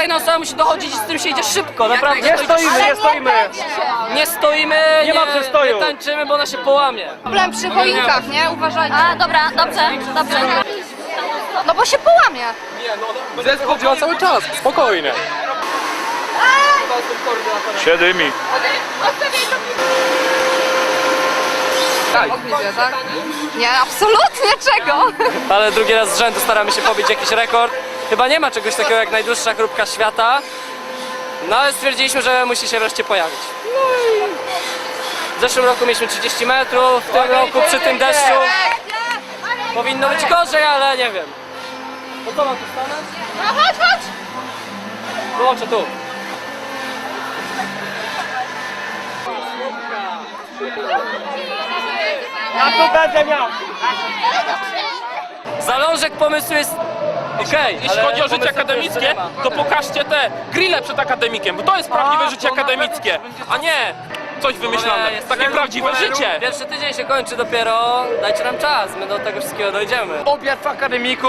kolejna osoba musi dochodzić i z tym się idzie szybko, naprawdę. Nie To idzie stoimy, nie stoimy. Nie stoimy, Nie ma przestoju. nie tańczymy, bo ona się połamie. Problem przy choinkach, nie? Uważajcie. A, dobra, dobrze, dobrze. No bo się połamie. Zespół działa cały czas, spokojnie. Siedmi. Odbicie, tak? Nie, absolutnie czego? Ale drugi raz z rzędu staramy się pobić jakiś rekord. Chyba nie ma czegoś takiego jak najdłuższa chrupka świata. No ale stwierdziliśmy, że musi się wreszcie pojawić. No i w zeszłym roku mieliśmy 30 metrów, w tym roku przy tym deszczu powinno być gorzej, ale nie wiem. No co mam tu stanąć? No chodź, chodź! Wyłączę tu. Ja tu będę miał. Zalążek pomysłu jest okej, Jeśli chodzi o życie akademickie, to pokażcie te grille przed akademikiem, bo to jest prawdziwe życie akademickie, a nie coś wymyślone. jest Takie prawdziwe życie. Pierwszy tydzień się kończy dopiero, dajcie nam czas, my do tego wszystkiego dojdziemy. Obiad w akademiku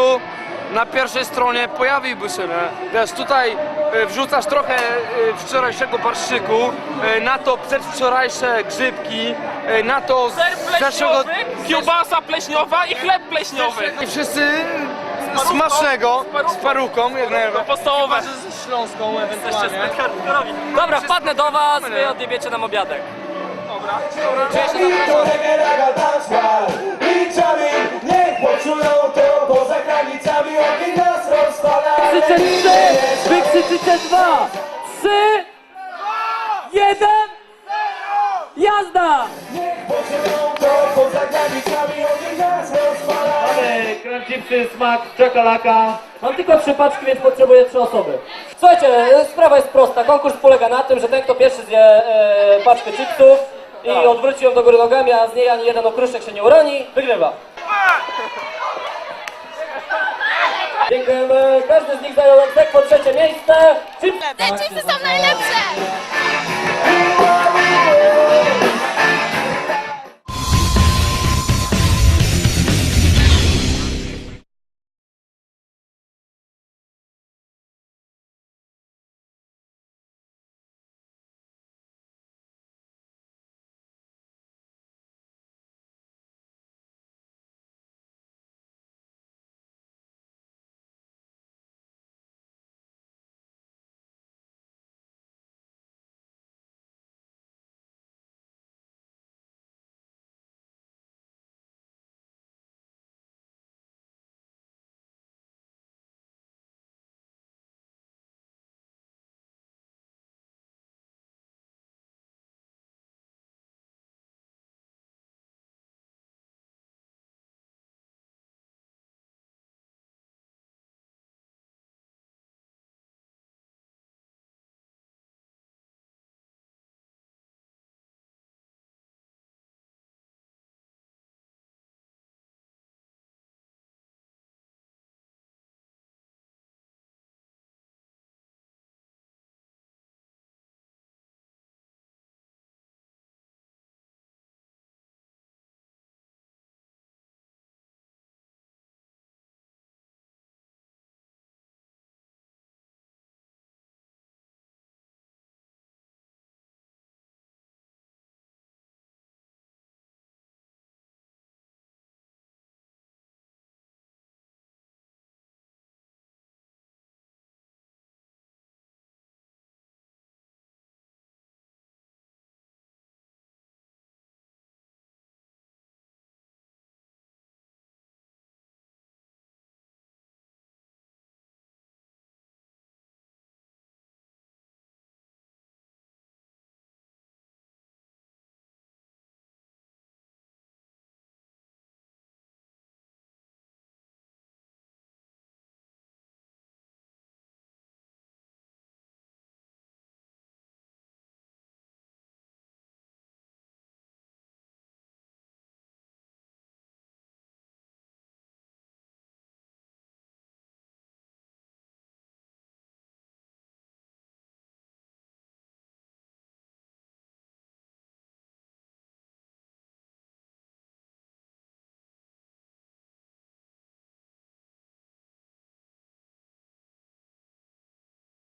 na pierwszej stronie pojawiłby się, nie? Wiesz, tutaj e, wrzucasz trochę e, wczorajszego barszczyku, e, na to przedwczorajsze grzybki, e, na to z Ser zeszłego... pleśniowy, kiełbasa pleśniowa i chleb pleśniowy. I wszyscy smacznego, z paruką, jak najbardziej. Podstawowe. Z śląską ewentualnie. Dobra, wpadnę do was, wy odjebiecie nam obiadek. Jamin niech poczują to Poza granicami ogień nas rozpala Krzyczę trzy! Wy krzyczycie dwa! Trzy! Jeden! Jazda! Niech poczują to Poza granicami ogień nas rozpala Kręcipsy, smak, czekolaka. Mam tylko trzy paczki, więc potrzebuję trzy osoby. Słuchajcie, sprawa jest prosta. Konkurs polega na tym, że ten, kto pierwszy zje e, paczkę chipsów i odwróci ją do góry nogami, a z niej ani jeden okruszek się nie uroni, wygrywa. Dziękujemy. Każdy z nich zajął jak po trzecie miejsce. Chips... Te chipsy są najlepsze!